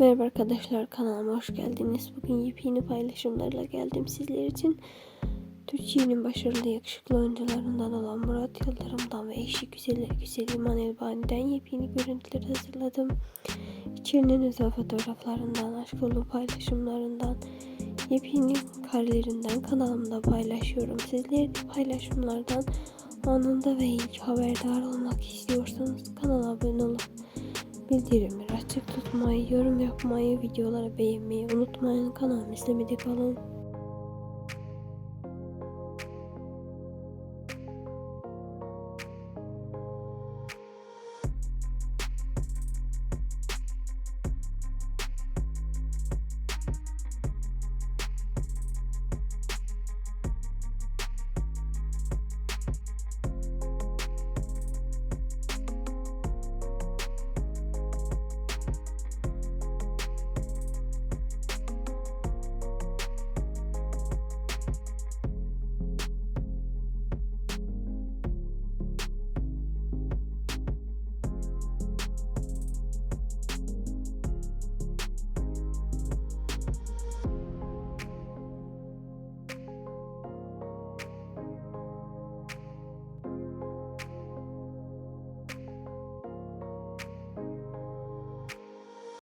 Merhaba arkadaşlar kanalıma hoş geldiniz. Bugün yepyeni paylaşımlarla geldim sizler için. Türkiye'nin başarılı yakışıklı oyuncularından olan Murat Yıldırım'dan ve eşi güzel, güzel İman Elbani'den yepyeni görüntüler hazırladım. İçerinin özel fotoğraflarından, aşk dolu paylaşımlarından, yepyeni karelerinden kanalımda paylaşıyorum. Sizler de paylaşımlardan anında ve ilk haberdar olmak istiyorsanız kanala abone olup bildirimleri açık tutmayı, yorum yapmayı, videoları beğenmeyi unutmayın. Kanalımı izlemede kalın.